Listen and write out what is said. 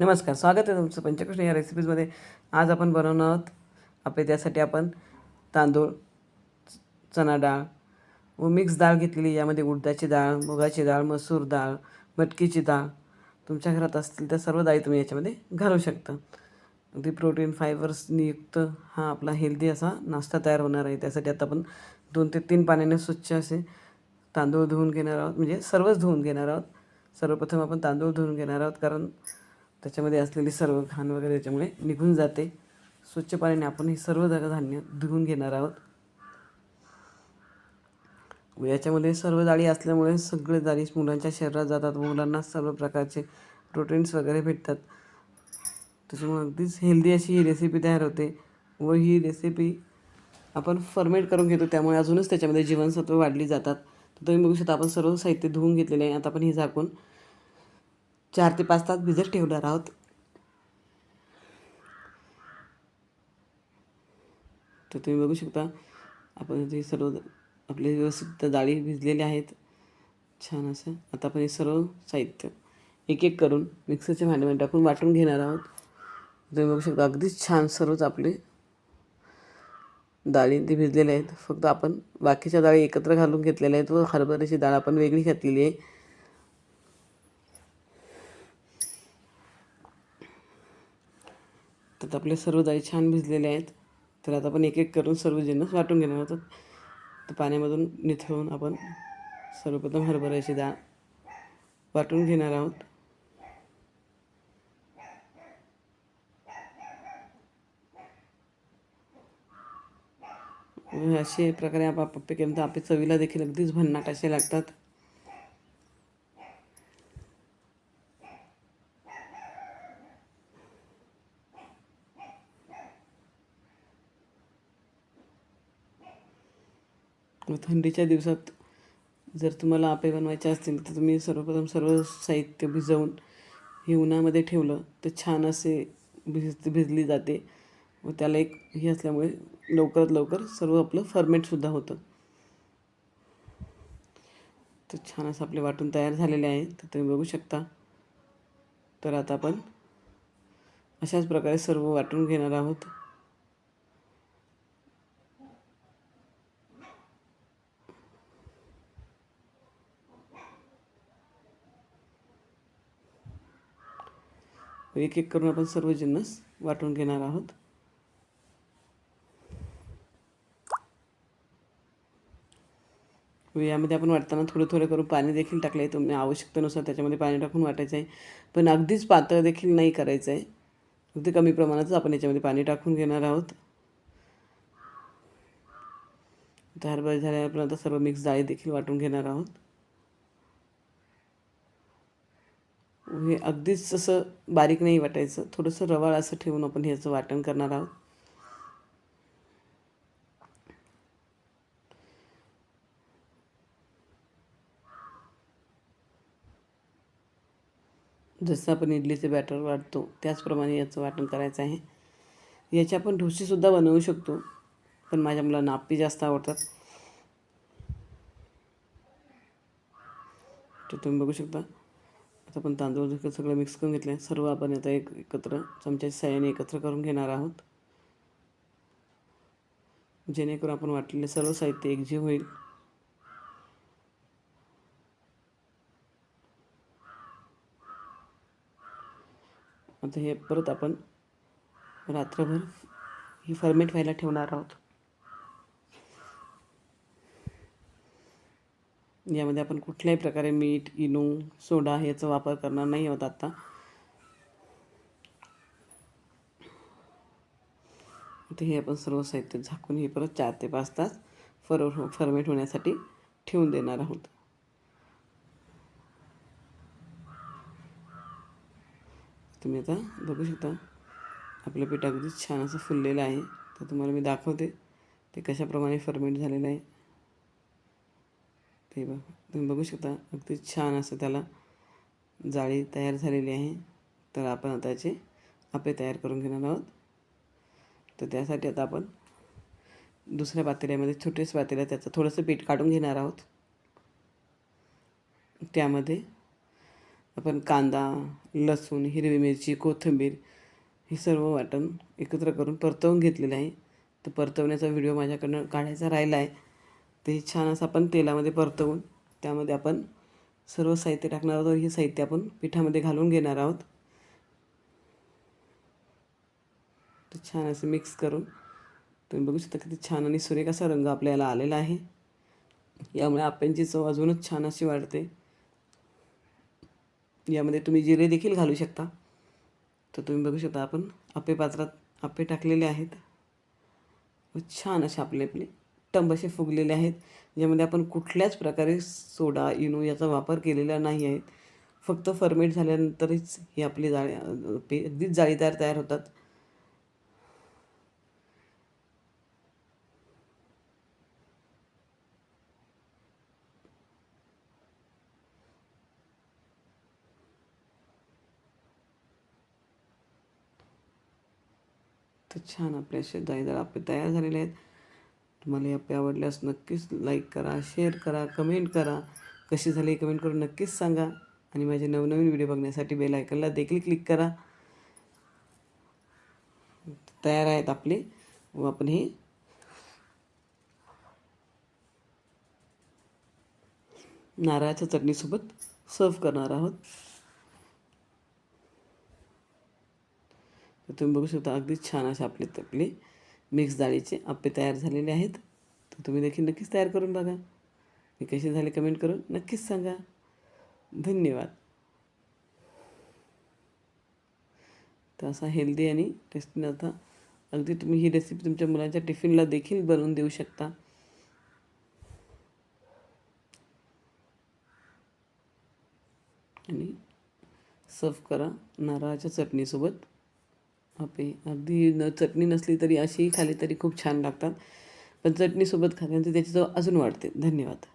नमस्कार स्वागत आहे तुमचं पंचकृष्ण या रेसिपीजमध्ये आज आपण बनवणार आहोत आपले त्यासाठी आपण तांदूळ चणा डाळ व मिक्स डाळ घेतलेली यामध्ये उडदाची डाळ मुगाची डाळ मसूर डाळ मटकीची डाळ. तुमच्या घरात असतील तर सर्व डाळी तुम्ही याच्यामध्ये घालू शकता. अगदी प्रोटीन फायबर्सनी युक्त हा आपला हेल्दी असा नाश्ता तयार होणार आहे. त्यासाठी आता आपण दोन ते तीन पाण्याने स्वच्छ असे तांदूळ धुवून घेणार आहोत. म्हणजे सर्वच धुवून घेणार आहोत. सर्वप्रथम आपण तांदूळ धुवून घेणार आहोत. कारण त्याच्यामध्ये असलेली सर्व घाण वगैरे त्याच्यामुळे निघून जाते. स्वच्छ पाण्याने आपण हे सर्व जागा धान्य धुवून घेणार आहोत. व याच्यामध्ये सर्व जाळी असल्यामुळे सगळे जाळी मुलांच्या शरीरात जातात. व मुलांना सर्व प्रकारचे प्रोटीन्स वगैरे भेटतात. त्याच्यामुळे अगदीच हेल्दी अशी ही रेसिपी तयार होते व ही रेसिपी आपण फर्मेट करून घेतो. त्यामुळे अजूनच त्याच्यामध्ये जीवनसत्व वाढली जातात. तर तुम्ही बघू शकता आपण सर्व साहित्य धुवून घेतलेले आहे. आता आपण हे झाकून चार ते पाच तास भिजत ठेवणार आहोत. तर तुम्ही बघू शकता आपण ते सर्व आपले व्यवस्थित डाळी भिजलेल्या आहेत. छान असं. आता आपण हे सर्व साहित्य एक एक करून मिक्सरच्या भांड्यामध्ये टाकून वाटून घेणार आहोत. तुम्ही बघू शकता अगदीच छान सर्वच आपले डाळी ते भिजलेले आहेत. फक्त आपण बाकीच्या डाळी एकत्र घालून घेतलेल्या आहेत व हरभऱ्याची डाळ आपण वेगळी घातलेली आहे. आता आपले सर्व डाळी छान भिजलेले आहेत. तर आता आपण एक एक करून सर्व जिन्नस वाटून घेणार आहोत. तर पाण्यामधून निथळून आपण सर्वप्रथम हरभऱ्याची डाळ वाटून घेणार आहोत. असे प्रकारे आपण केल्यानंतर आपल्या चवीला देखील अगदीच भन्नाट असे लागतात. थंडीच्या दिवसात जर तुम्हाला आपे बनवायचे असतील तर तुम्ही सर्वप्रथम सर्व साहित्य भिजवून हे उन्हामध्ये ठेवलं तर छान असे भिज भिजली जाते. व त्याला एक हे असल्यामुळे लवकरात लवकर सर्व आपलं फर्मेटसुद्धा होतं. तर छान असं आपले वाटून तयार झालेले आहे तर तुम्ही बघू शकता. तर आता आपण अशाच प्रकारे सर्व वाटून घेणार आहोत. एक एक करून आपण सर्व जिन्नस वाटून घेणार आहोत. यामध्ये आपण वाटताना थोडं थोडं करून पाणी देखील टाकलं आहे तुम्ही आवश्यकतेनुसार त्याच्यामध्ये पाणी टाकून वाटायचं आहे. पण अगदीच पातळ देखील नाही करायचं आहे. अगदी कमी प्रमाणातच आपण याच्यामध्ये पाणी टाकून घेणार आहोत. हरभरा झाल्यावर आपण आता सर्व मिक्स डाळी देखील वाटून घेणार आहोत. हे अगदीच असं बारीक नाही वाटायचं. थोडंसं रवाळ असं ठेवून आपण ह्याचं वाटण करणार आहोत. जसं आपण इडलीचे बॅटर वाटतो त्याचप्रमाणे याचं वाटण करायचं आहे. याची आपण ढोसेसुद्धा बनवू शकतो पण माझ्या मला नापी जास्त आवडतात. तर तुम्ही बघू शकता. आता आपण तांदूळ सगळं मिक्स करून घेतलं आहे सर्व आपण आता एक एकत्र चमच्याच्या साह्याने एकत्र करून घेणार आहोत. जेणेकरून आपण वाटलेले सर्व साहित्य एकजीव होईल. आता हे परत आपण रात्रभर ही फर्मेट व्हायला ठेवणार आहोत. यामध्ये आपण कुठल्याही प्रकारे मीठ इनो सोडा याचा वापर करणार नाही आहोत आता. आता हे आपण सर्व साहित्य झाकून हे परत चार ते पाच तास फर फर्मेट होण्यासाठी ठेवून देणार आहोत. तुम्ही आता बघू शकता आपलं पीठ अगदीच छान असं फुललेलं आहे. तर तुम्हाला मी दाखवते ते कशाप्रमाणे फर्मेट झालेलं आहे. ते बघ तुम्ही बघू शकता अगदी छान असं त्याला जाळी तयार झालेली आहे. तर आपण आता याचे आपे तयार करून घेणार आहोत. तर त्यासाठी आता आपण दुसऱ्या पातेल्यामध्ये छोटेच पातेल्या त्याचं थोडंसं पीठ काढून घेणार आहोत. त्यामध्ये आपण कांदा लसूण हिरवी मिरची कोथिंबीर हे सर्व वाटण एकत्र करून परतवून घेतलेलं आहे. तर परतवण्याचा व्हिडिओ माझ्याकडनं काढायचा राहिला आहे. ते छान असं आपण तेलामध्ये परतवून त्यामध्ये आपण सर्व साहित्य टाकणार आहोत हे साहित्य आपण पिठामध्ये घालून घेणार आहोत. तर छान असं मिक्स करून तुम्ही बघू शकता किती छान आणि सुरेख असा रंग आपल्याला आलेला आहे. यामुळे आप्यांची चव अजूनच छान अशी वाढते. यामध्ये तुम्ही जिरे देखील घालू शकता. तर तुम्ही बघू शकता आपण आप्पे पात्रात आप्पे टाकलेले आहेत. व छान असे आपले आपले टंब असे फुगलेले आहेत ज्यामध्ये आपण कुठल्याच प्रकारे सोडा इनो याचा वापर केलेला नाही आहे. फक्त फर्मेट झाल्यानंतरच ही आपली जाळी पे अगदीच जाळीदार तयार होतात. तर छान आपले असे जाळीदार आपले तयार झालेले आहेत. तुम्हाला हे आपले आवडल्यास नक्कीच लाईक करा शेअर करा कमेंट करा. कशी झाली कमेंट करून नक्कीच सांगा. आणि माझे नवनवीन व्हिडिओ बघण्यासाठी बेल आयकनला देखील क्लिक करा. तयार आहेत आपले. व आपण हे नारळाच्या चटणीसोबत सर्व करणार आहोत. तर तुम्ही बघू शकता अगदी छान असे आपले तपले. मिक्स डाळीचे आप्पे तयार झालेले आहेत. तर तुम्ही देखील नक्कीच तयार करून बघा. हे कसे झाले कमेंट करून नक्कीच सांगा. धन्यवाद. तर असा हेल्दी आणि टेस्टी आता अगदी तुम्ही ही रेसिपी तुमच्या मुलांच्या टिफिनला देखील बनवून देऊ शकता. आणि सर्व करा नारळाच्या चटणीसोबत. आपे अगदी न चटणी नसली तरी अशीही खाली तरी खूप छान लागतात. पण चटणीसोबत खाल्ल्यानंतर त्याची चव अजून वाढते. धन्यवाद.